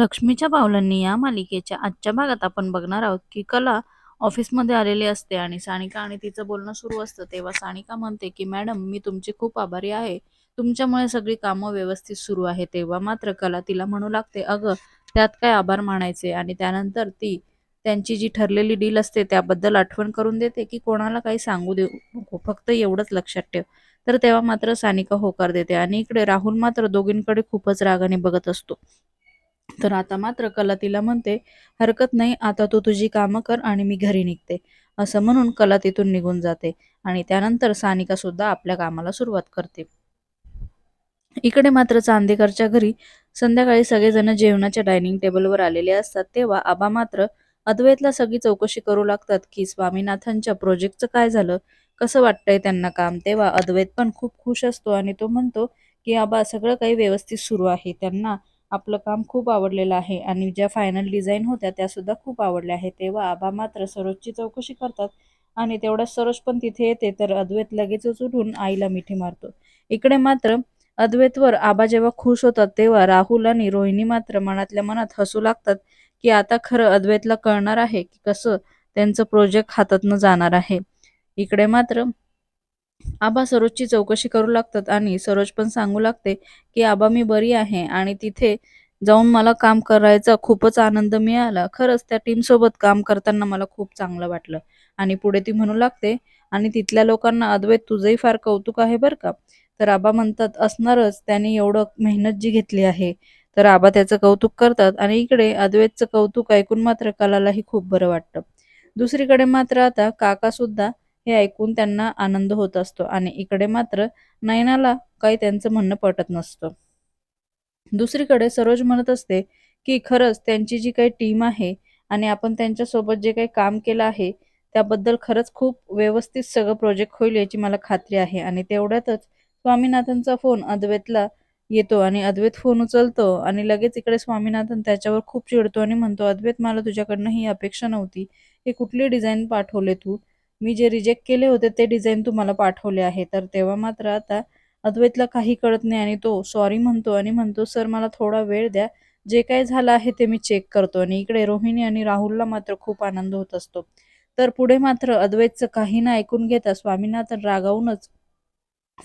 लक्ष्मीच्या पावलांनी या मालिकेच्या आजच्या भागात आपण बघणार आहोत की कला ऑफिसमध्ये आलेली असते आणि सानिका आणि तिचं बोलणं सुरू असतं तेव्हा सानिका म्हणते की मॅडम मी तुमची खूप आभारी आहे. तुमच्यामुळे सगळी कामं व्यवस्थित सुरू आहे. तेव्हा मात्र कला तिला म्हणू लागते अगं त्यात काय आभार मानायचे? आणि त्यानंतर ती त्यांची जी ठरलेली डील असते त्याबद्दल आठवण करून देते की कोणाला काही सांगू देऊ नको फक्त एवढंच लक्षात ठेव. तर तेव्हा मात्र सानिका होकार देते आणि इकडे राहुल मात्र दोघींकडे खूपच रागाने बघत असतो. तर आता मात्र कला तिला म्हणते हरकत नाही आता तू तुझी कामं कर आणि मी घरी निघते. असं म्हणून कला तिथून निघून जाते आणि त्यानंतर सानिका सुद्धा आपल्या कामाला सुरुवात करते. इकडे मात्र चांदेकरच्या घरी संध्याकाळी सगळेजण जेवणाच्या डायनिंग टेबलवर आलेले असतात तेव्हा आबा मात्र अद्वैतला सगळी चौकशी करू लागतात की स्वामीनाथनच्या प्रोजेक्टचं काय झालं? कसं वाटतंय त्यांना काम? तेव्हा अद्वैत पण खूप खुश असतो आणि तो म्हणतो की आबा सगळं काही व्यवस्थित सुरू आहे. त्यांना आपलं काम खूप आवडलेलं आहे आणि ज्या फायनल डिझाईन होत्या त्यासुद्धा खूप आवडल्या आहेत. तेव्हा आबा मात्र सरोजची चौकशी करतात आणि तेवढ्याच सरोज पण तिथे येते तर अद्वैत लगेचच उठून आईला मिठी मारतो. इकडे मात्र अद्वैतवर आबा जेव्हा खुश होतात तेव्हा राहुल आणि रोहिणी मात्र मनातल्या मनात हसू लागतात की आता खरं अद्वैतला कळणार आहे की कसं त्यांचं प्रोजेक्ट हातातनं जाणार आहे. इकडे मात्र आबा सरोजची चौकशी करू लागतात आणि सरोज पण सांगू लागते की आबा मी बरी आहे आणि तिथे जाऊन मला काम करायचा खूपच आनंद मिळाला. खरंच त्या टीमसोबत काम करताना मला खूप चांगलं वाटलं. आणि पुढे ती म्हणू लागते आणि तिथल्या लोकांना अद्वैत तुझंही फार कौतुक आहे बरं का? तर आबा म्हणतात असणारच त्याने एवढं मेहनत जी घेतली आहे. तर आबा त्याचं कौतुक करतात आणि इकडे अद्वैतचं कौतुक ऐकून मात्र कलालाही खूप बरं वाटतं. दुसरीकडे मात्र आता काका सुद्धा हे ऐकून त्यांना आनंद होत असतो आणि इकडे मात्र नयनाला काही त्यांचं म्हणणं पटत नसतं. दुसरीकडे सरोज म्हणत असते की खरंच त्यांची जी काही टीम आहे आणि आपण त्यांच्यासोबत जे काही काम केलं आहे त्याबद्दल खरंच खूप व्यवस्थित सगळं प्रोजेक्ट होईल याची मला खात्री आहे. आणि तेवढ्यातच स्वामीनाथनचा फोन अद्वैतला येतो आणि अद्वैत फोन उचलतो आणि लगेच इकडे स्वामीनाथन त्याच्यावर खूप चिडतो आणि म्हणतो अद्वैत मला तुझ्याकडनं ही अपेक्षा नव्हती हे कुठली डिझाईन पाठवले तू? मी जे रिजेक्ट केले होते ते डिझाईन तुम्हाला पाठवले आहे. तर तेव्हा मात्र आता अद्वैतला काही कळत नाही आणि तो सॉरी म्हणतो आणि म्हणतो सर मला थोडा वेळ द्या. जे काय झालं आहे ते मी चेक करतो. आणि इकडे रोहिणी आणि राहुलला मात्र खूप आनंद होत असतो. तर पुढे मात्र अद्वैतचं काही ना ऐकून घेता स्वामीनाथन रागावूनच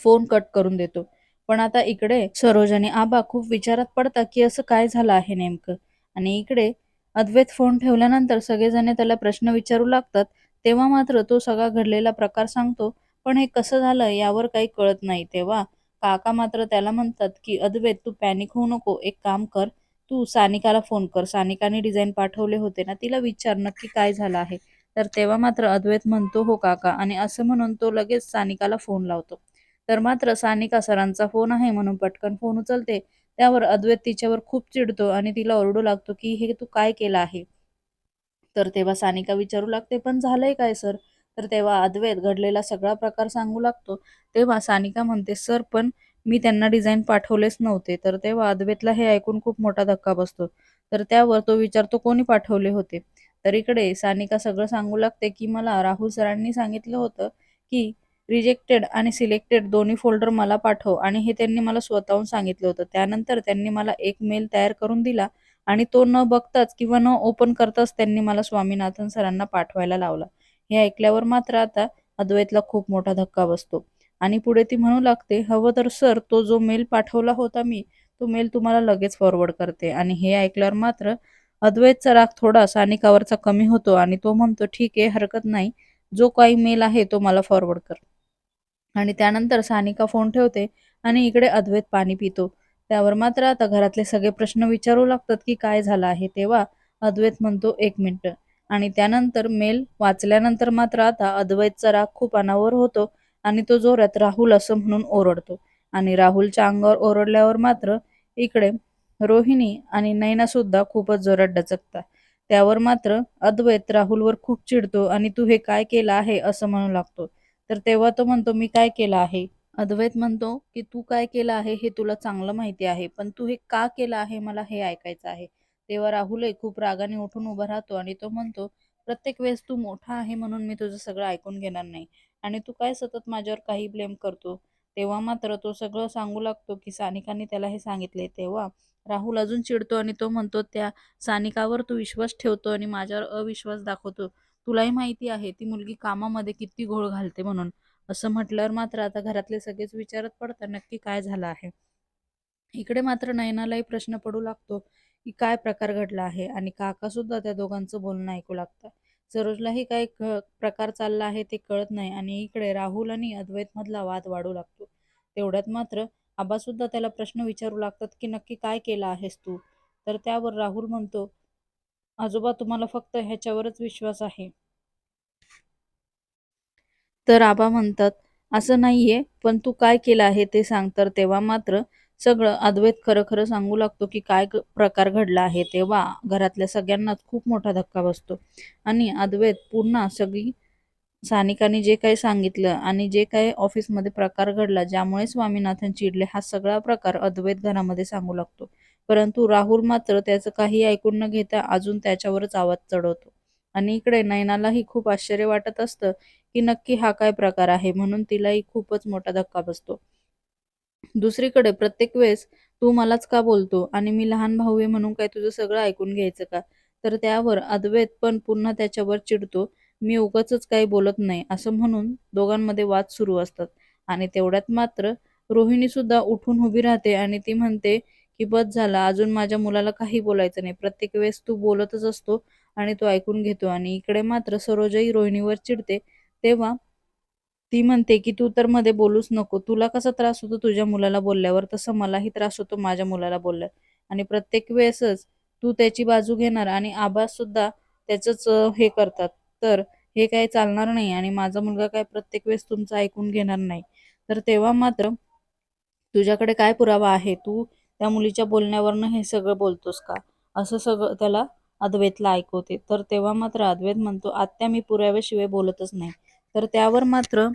फोन कट करून देतो. पण आता इकडे सरोज आणि आबा खूप विचारात पडता की असं काय झालं आहे नेमकं? आणि इकडे अद्वैत फोन ठेवल्यानंतर सगळेजण त्याला प्रश्न विचारू लागतात. तेव्हा मात्र तो सगळा घडलेला प्रकार सांगतो पण हे कसं झालं यावर काही कळत नाही. तेव्हा काका मात्र त्याला म्हणतात की अद्वैत तू पॅनिक होऊ नको. एक काम कर. तू सानिकाला फोन कर. सानिकाने डिझाईन पाठवले होते ना तिला विचार नक्की काय झालं आहे. तर तेव्हा मात्र अद्वैत म्हणतो हो काका. आणि असं म्हणून तो लगेच सानिकाला फोन लावतो. तर मात्र सानिका सरांचा फोन आहे म्हणून पटकन फोन उचलते. त्यावर अद्वैत तिच्यावर खूप चिडतो आणि तिला ओरडू लागतो की हे तू काय केलं आहे? तर तेव्हा सानिका विचारू लागते पण झालंय काय सर? तर तेव्हा अद्वैत घडलेला सगळा प्रकार सांगू लागतो. तेव्हा सानिका म्हणते सर पण मी त्यांना डिझाईन पाठवलेच नव्हते. तर तेव्हा अद्वैतला हे ऐकून खूप मोठा धक्का बसतो. तर त्यावर तो विचारतो कोणी पाठवले होते? तर इकडे सानिका सगळं सांगू लागते की मला राहुल सरांनी सांगितलं होतं की रिजेक्टेड आणि सिलेक्टेड दोन्ही फोल्डर मला पाठव आणि हे त्यांनी मला स्वतःहून सांगितलं होतं. त्यानंतर त्यांनी मला एक मेल तयार करून दिला आणि तो न बघताच किंवा न ओपन करताच त्यांनी मला स्वामीनाथन सरांना पाठवायला लावला. हे ऐकल्यावर मात्र आता अद्वैतला खूप मोठा धक्का बसतो. आणि पुढे ती म्हणू लागते हवं तर सर तो जो मेल पाठवला होता मी तो मेल तुम्हाला लगेच फॉरवर्ड करते. आणि हे ऐकल्यावर मात्र अद्वैतचा राग थोडा सानिकावरचा कमी होतो आणि तो म्हणतो ठीक आहे हरकत नाही. जो काही मेल आहे तो मला फॉरवर्ड कर. आणि त्यानंतर सानिका फोन ठेवते आणि इकडे अद्वैत पाणी पितो. त्यावर मात्र आता घरातले सगळे प्रश्न विचारू लागतात की काय झालं आहे तेव्हा अद्वैत म्हणतो एक मिनिट. आणि त्यानंतर मेल वाचल्यानंतर मात्र आता अद्वैतचा राग खूप अनावर होतो आणि तो जोरात राहुल असं म्हणून ओरडतो. आणि राहुलच्या अंगावर ओरडल्यावर मात्र इकडे रोहिणी आणि नैना सुद्धा खूपच जोरात डचकतात. त्यावर मात्र अद्वैत राहुलवर खूप चिडतो आणि तू हे काय केलं आहे? असं म्हणू लागतो. तर तेव्हा तो म्हणतो मी काय केलं आहे? अद्वैत म्हणतो की तू काय केलं आहे हे तुला चांगलं माहिती आहे पण तू हे का केलं आहे मला हे ऐकायचं आहे? तेव्हा राहुलही खूप रागाने उठून उभा राहतो आणि तो म्हणतो प्रत्येक वेळेस तू मोठा आहे म्हणून मी तुझं सगळं ऐकून घेणार नाही आणि तू काय सतत माझ्यावर काही ब्लेम करतो? तेव्हा मात्र तो सगळं सांगू लागतो की सानिकाने त्याला हे सांगितले. तेव्हा राहुल अजून चिडतो आणि तो म्हणतो त्या सानिकावर तू विश्वास ठेवतो आणि माझ्यावर अविश्वास दाखवतो. तुलाही माहिती आहे ती मुलगी कामामध्ये किती घोळ घालते म्हणून. असं म्हटल्यावर मात्र आता घरातले सगळेच विचारत पडतात नक्की काय झालं आहे? इकडे मात्र नयनालाही प्रश्न पडू लागतो की काय प्रकार घडला आहे आणि काका सुद्धा त्या दोघांचं बोलणं ऐकू लागतं सरोजलाही काय प्रकार चालला आहे ते कळत नाही आणि इकडे राहुल आणि अद्वैत मधला वाद वाढू लागतो. तेवढ्यात मात्र आबा सुद्धा त्याला प्रश्न विचारू लागतात की नक्की काय केलं आहेस तू? तर त्यावर राहुल म्हणतो आजोबा तुम्हाला फक्त ह्याच्यावरच विश्वास आहे. तर आबा म्हणतात असं नाहीये पण तू काय केलं आहे ते सांग. तर तेव्हा मात्र सगळं अद्वैत खरं खरं सांगू लागतो की काय प्रकार घडला आहे तेव्हा घरातल्या सगळ्यांनाच खूप मोठा धक्का बसतो. आणि अद्वैत पुन्हा सगळी सानिकाने जे काही सांगितलं आणि जे काही ऑफिसमध्ये प्रकार घडला ज्यामुळे स्वामीनाथन चिडले हा सगळा प्रकार अद्वैत घरामध्ये सांगू लागतो. परंतु राहुल मात्र त्याचं काही ऐकून न घेता अजून त्याच्यावरच आवाज चढवतो. आणि इकडे नैनालाही खूप आश्चर्य वाटत असतं की नक्की हा काय प्रकार आहे म्हणून तिलाही खूपच मोठा धक्का बसतो. दुसरीकडे प्रत्येक वेळेस तू मलाच का बोलतो आणि मी लहान भाऊ आहे म्हणून काय तुझं सगळं ऐकून घ्यायचं का? तर त्यावर अद्वैत पण पुन्हा त्याच्यावर चिडतो. मी उगाचच काही बोलत नाही असं म्हणून दोघांमध्ये वाद सुरू असतात. आणि तेवढ्यात मात्र रोहिणी सुद्धा उठून उभी राहते आणि ती म्हणते की बस झाला अजून माझ्या मुलाला काही बोलायचं नाही. प्रत्येक वेळेस तू बोलतच असतो. आणि तो ऐकून घेतो. आणि इकडे मात्र सरोजही रोहिणीवर चिडते. तेव्हा ती म्हणते की तू तर मध्ये बोलूच नको. तुला कसा त्रास होतो तुझ्या मुलाला बोलल्यावर? तसं मलाही त्रास होतो माझ्या मुलाला बोलल्यावर. आणि प्रत्येक वेळेसच तू त्याची बाजू घेणार आणि आबा सुद्धा त्याचंच हे करतात. तर हे काही चालणार नाही आणि माझा मुलगा काय प्रत्येक वेळेस तुमचं ऐकून घेणार नाही. तर तेव्हा मात्र तुझ्याकडे काय पुरावा आहे? तू त्या मुलीच्या बोलण्यावरनं हे सगळं बोलतोस का? असं सगळं त्याला अद्वैतला ऐकवते. तर तेव्हा मात्र अद्वैत म्हणतो आत्या मी पुराव्याशिवाय बोलतच नाही. तर त्यावर मात्र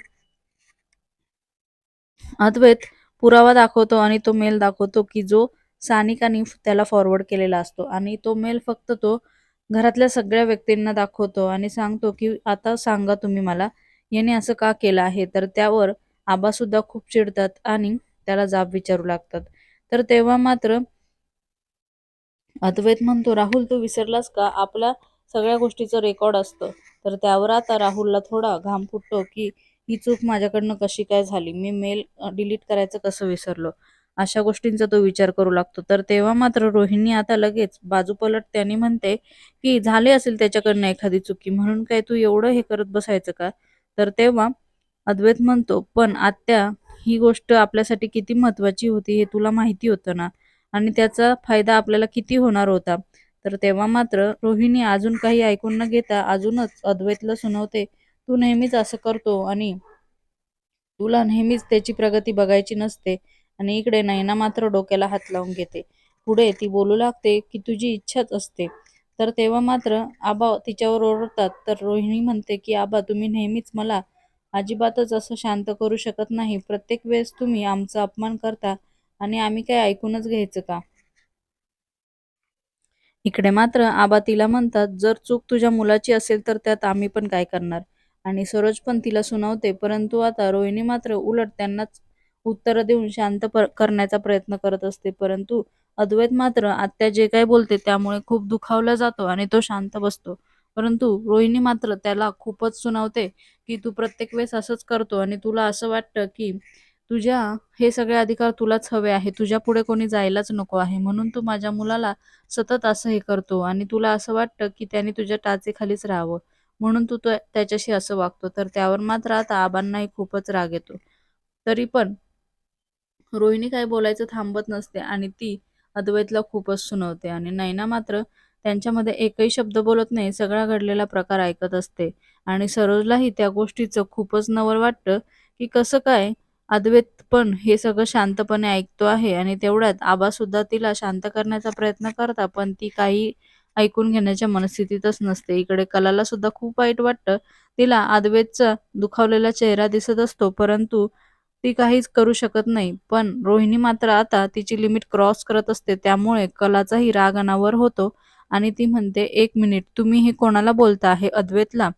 अद्वैत पुरावा दाखवतो आणि तो मेल दाखवतो की जो सानिकाने त्याला फॉरवर्ड केलेला असतो. आणि तो मेल फक्त तो घरातल्या सगळ्या व्यक्तींना दाखवतो आणि सांगतो की आता सांगा तुम्ही मला याने असं का केलं आहे? तर त्यावर आबा सुद्धा खूप चिडतात आणि त्याला जाब विचारू लागतात. तर तेव्हा मात्र अद्वैत म्हणतो राहुल तू विसरलास का? आपल्या सगळ्या गोष्टीचं रेकॉर्ड असतं. तर त्यावर आता राहुलला थोडा घाम फुटतो की ही चूक माझ्याकडनं कशी काय झाली? मी मेल डिलीट करायचं कसं विसरलो? अशा गोष्टींचा तो विचार करू लागतो. तर तेव्हा मात्र रोहिणी आता लगेच बाजू पलट त्याने म्हणते की झाले असेल त्याच्याकडनं एखादी चुकी म्हणून काय तू एवढं हे करत बसायचं का? तर तेव्हा अद्वैत म्हणतो पण आत्या ही गोष्ट आपल्यासाठी किती महत्वाची होती हे तुला माहिती होतं ना? आणि त्याचा फायदा आपल्याला किती होणार होता? तर तेव्हा मात्र रोहिणी अजून काही ऐकून न घेता अजूनच अद्वैतला सुनवते तू नेहमीच असं करतो आणि तुला नेहमीच त्याची प्रगती बघायची नसते आणि इकडे नैना मात्र डोक्याला हात लावून घेते. पुढे ती बोलू लागते की तुझी इच्छाच असते. तर तेव्हा मात्र आबा तिच्यावर ओरडतात. तर रोहिणी म्हणते की आबा तुम्ही नेहमीच मला अजिबातच असं शांत करू शकत नाही. प्रत्येक वेळेस तुम्ही आमचा अपमान करता आणि आम्ही काय ऐकूनच घ्यायचं का? इकडे मात्र आबा तिला म्हणतात जर चूक तुझ्या मुलाची असेल तर त्यात आम्ही पण काय करणार? आणि सरोज पण तिला सुनावते परंतु आता रोहिणी मात्र उलट त्यांनाच उत्तर देऊन शांत करण्याचा प्रयत्न करत असते. परंतु अद्वैत मात्र आत्या जे काय बोलते त्यामुळे खूप दुखावला जातो आणि तो शांत बसतो. परंतु रोहिणी मात्र त्याला खूपच सुनावते की तू प्रत्येक वेळेस असंच करतो आणि तुला असं वाटतं की तुझ्या हे सगळे अधिकार तुलाच हवे आहे. तुझ्या पुढे कोणी जायलाच नको आहे. म्हणून तू माझ्या मुलाला सतत असं हे करतो आणि तुला असं वाटतं की त्याने तुझ्या टाचेखालीच राहावं. म्हणून तू तो- त्याच्याशी असं वागतो. तर त्यावर मात्र आता आबांनाही खूपच राग येतो. तरी पण रोहिणी काय बोलायचं थांबत नसते आणि ती अद्वैतला खूपच सुनवते आणि नैना मात्र त्यांच्यामध्ये एकही शब्द बोलत नाही. सगळा घडलेला प्रकार ऐकत असते. आणि सरोजलाही त्या गोष्टीचं खूपच नवल वाटतं की कसं काय अद्वैत पण हे सगळं शांतपणे ऐकतो आहे आणि तेवढ्यात आबा सुद्धा तिला शांत करण्याचा प्रयत्न करता पण ती काही ऐकून घेण्याच्या मनस्थितीतच नसते. इकडे कलाला सुद्धा खूप वाईट वाटतं. तिला अद्वैतचा दुखावलेला चेहरा दिसत असतो परंतु ती काहीच करू शकत नाही. पण रोहिणी मात्र आता तिची लिमिट क्रॉस करत असते त्यामुळे कलाचाही राग अनावर होतो आणि ती म्हणते एक मिनिट तुम्ही हे कोणाला बोलता? आहे अद्वैतला?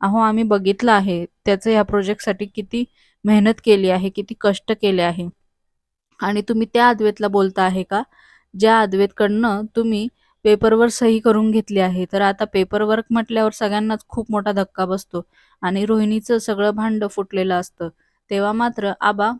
अहो आम्ही बघितलं आहे. त्याचं ह्या प्रोजेक्टसाठी किती मेहनत केली आहे किती कष्ट केले आहे. आणि तुम्ही त्या अद्वेतला बोलता आहे का? ज्या अद्वेतकडनं तुम्ही पेपरवर सही करून घेतली आहे. तर आता पेपरवर्क म्हटल्यावर सगळ्यांनाच खूप मोठा धक्का बसतो. आणि रोहिणीचं सगळं भांड फुटलेलं असतं. तेव्हा मात्र आबा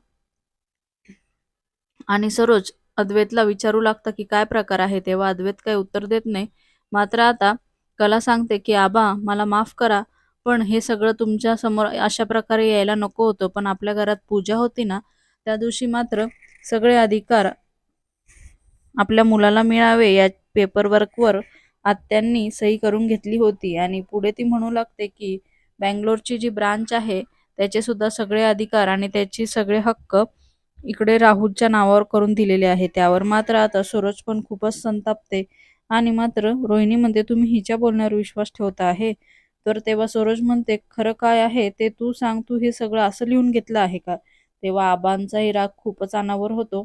आणि सरोज अद्वैतला विचारू लागतं की काय प्रकार आहे. तेव्हा अद्वैत काही उत्तर देत नाही. मात्र आता कला सांगते की आबा मला माफ करा. पण हे सगळं तुमच्यासमोर अशा प्रकारे यायला नको होतं. पण आपल्या घरात पूजा होती ना त्या दिवशी मात्र सगळे अधिकार आपल्या मुलाला मिळावे या पेपरवर्कवर आत्यांनी सही करून घेतली होती. आणि पुढे ती म्हणू लागते की बँगलोरची जी ब्रांच आहे त्याचे सुद्धा सगळे अधिकार आणि त्याचे सगळे हक्क इकडे राहुलच्या नावावर करून दिलेले आहे. त्यावर मात्र आता सरोज पण खूपच संतापते. आणि मात्र रोहिणी म्हणते तुम्ही हिच्या बोलण्यावर विश्वास ठेवता आहे? तर तेव्हा सरोज म्हणते खरं काय आहे ते तू सांग तू हे सगळं असं लिहून घेतलं आहे का? तेव्हा आबांचाही राग खूपच अनावर होतो.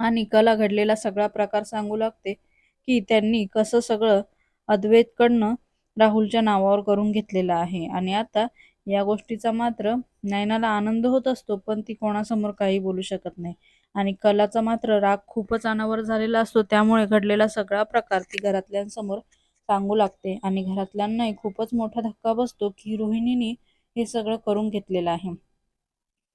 आणि कला घडलेला सगळा प्रकार सांगू लागते की त्यांनी कसं सगळं अद्वैतकडनं राहुलच्या नावावर करून घेतलेलं आहे. आणि आता या गोष्टीचा मात्र नयनाला आनंद होत असतो पण ती कोणासमोर काही बोलू शकत नाही. आणि कलाचा मात्र राग खूपच अनावर झालेला असतो. त्यामुळे घडलेला सगळा प्रकार ती घरातल्यांसमोर सांगू लागते. आणि घरातल्यांनाही खूपच मोठा धक्का बसतो की रोहिणीने हे सगळं करून घेतलेलं आहे.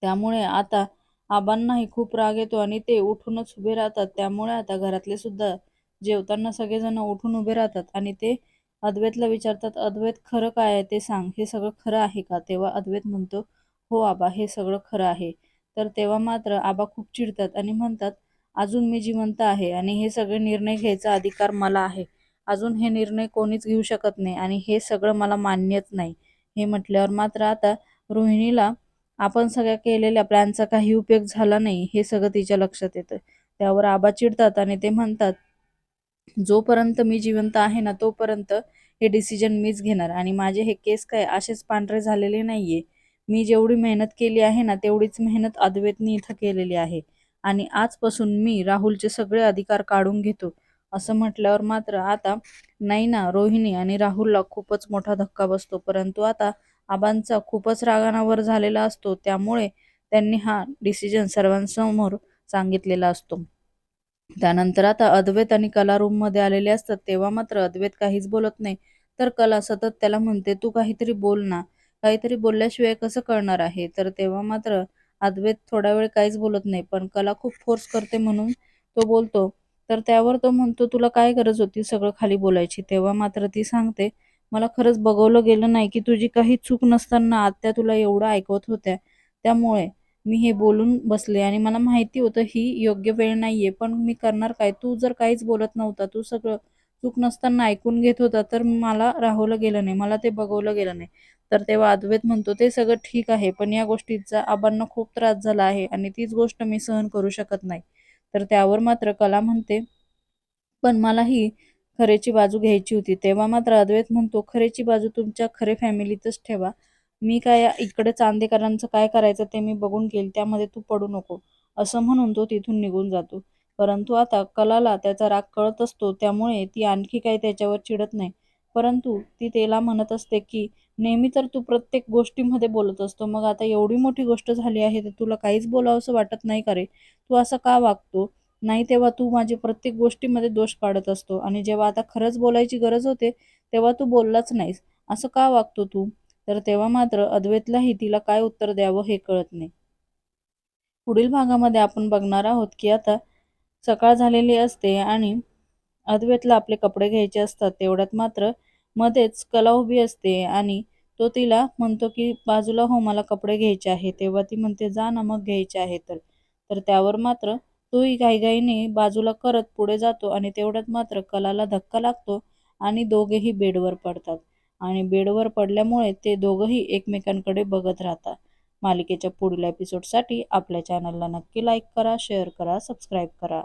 त्यामुळे आता आबांनाही खूप राग येतो आणि ते उठूनच उभे राहतात. त्यामुळे आता घरातले सुद्धा जेवताना सगळेजण उठून उभे राहतात. आणि ते अद्वैतला विचारतात अद्वैत खरं काय आहे? ते सांग. हे सगळं खरं आहे का? तेव्हा अद्वैत म्हणतो हो आबा हे सगळं खरं आहे. तर तेव्हा मात्र आबा खूप चिडतात आणि म्हणतात अजून मी जिवंत आहे आणि हे सगळे निर्णय घ्यायचा अधिकार मला आहे. अजून हे निर्णय कोणीच घेऊ शकत नाही आणि हे सगळं मला मान्यच नाही. हे म्हटल्यावर मात्र आता रोहिणीला आपण सगळ्या केलेल्या प्लॅनचा काही उपयोग झाला नाही हे सगळं तिच्या लक्षात येतं. त्यावर आबा चिडतात आणि ते म्हणतात जोपर्यंत मी जिवंत आहे ना तोपर्यंत हे डिसिजन मीच घेणार आणि माझे हे केस काय असेच पांढरे झालेले नाहीये. मी जेवढी मेहनत केली आहे ना तेवढीच मेहनत अद्वैतनी इथं केलेली आहे आणि आजपासून मी राहुलचे सगळे अधिकार काढून घेतो. असं म्हटल्यावर मात्र आता नैना रोहिणी आणि राहुलला खूपच मोठा धक्का बसतो. परंतु आता आबांचा खूपच रागानावर झालेला असतो. त्यामुळे त्यांनी हा डिसिजन सर्वांसमोर सांगितलेला असतो. त्यानंतर आता अद्वैत आणि कला रूममध्ये आलेले असतात. तेव्हा मात्र अद्वैत काहीच बोलत नाही. तर कला सतत त्याला म्हणते तू काहीतरी बोल ना. काहीतरी बोलल्याशिवाय कसं कळणार आहे? तर तेव्हा मात्र अद्वैत थोडा वेळ काहीच बोलत नाही. पण कला खूप फोर्स करते म्हणून तो बोलतो तर त्यावर तो म्हणतो तुला काय गरज होती सगळं खाली बोलायची? तेव्हा मात्र ती सांगते मला खरंच बघवलं गेलं नाही की तुझी काही चूक नसताना आत्या तुला एवढं ऐकवत होत्या. त्यामुळे मी हे बोलून बसले आणि मला माहिती होतं ही योग्य वेळ नाहीये पण मी करणार काय? तू जर काहीच बोलत नव्हता तू सगळं चूक नसताना ऐकून घेत होता तर मला राहवलं गेलं नाही मला ते बघवलं गेलं नाही. तर तेव्हा अद्वैत म्हणतो ते सगळं ठीक आहे पण या गोष्टीचा आबांना खूप त्रास झाला आहे आणि तीच गोष्ट मी सहन करू शकत नाही. तर त्यावर मात्र कला म्हणते. पण मला ही खरेची बाजू घ्यायची होती. तेव्हा मात्र अद्वैत म्हणतो खरेची बाजू तुमच्या खरे फॅमिलीतच ठेवा. मी काय इकडे चांदेकरांचं काय करायचं ते मी बघून घेईल. त्यामध्ये तू पडू नको. असं म्हणून तो तिथून निघून जातो. परंतु आता कलाला त्याचा राग कळत असतो. त्यामुळे ती आणखी काही त्याच्यावर चिडत नाही. परंतु ती त्याला म्हणत असते की नेहमी तर तू प्रत्येक गोष्टीमध्ये बोलत असतो. मग आता एवढी मोठी गोष्ट झाली आहे तर तुला काहीच बोलावंसं वाटत नाही का रे? तू असं का वागतो? नाही तेव्हा तू माझी प्रत्येक गोष्टीमध्ये दोष काढत असतो. आणि जेव्हा आता खरंच बोलायची गरज होते तेव्हा तू बोललाच नाहीस. असं का वागतो तू? तर तेव्हा मात्र अद्वैतलाही तिला काय उत्तर द्यावं हे कळत नाही. पुढील भागामध्ये आपण बघणार आहोत की आता सकाळ झालेली असते आणि अद्वैतला आपले कपडे घ्यायचे असतात. तेवढ्यात मात्र मध्येच कला उभी असते आणि तो तिला म्हणतो की बाजूला हो मला कपडे घ्यायचे आहे तेव्हा ती म्हणते जा ना मग घ्यायचे आहे तर. तर त्यावर मात्र तोही घाईघाईने बाजूला करत पुढे जातो आणि तेवढ्यात मात्र कलाला धक्का लागतो आणि दोघेही बेडवर पडतात. आणि बेडवर पडल्यामुळे ते दोघंही एकमेकांकडे बघत राहतात. मालिकेच्या पुढील एपिसोडसाठी आपल्या चॅनलला नक्की लाईक करा शेअर करा सबस्क्राईब करा.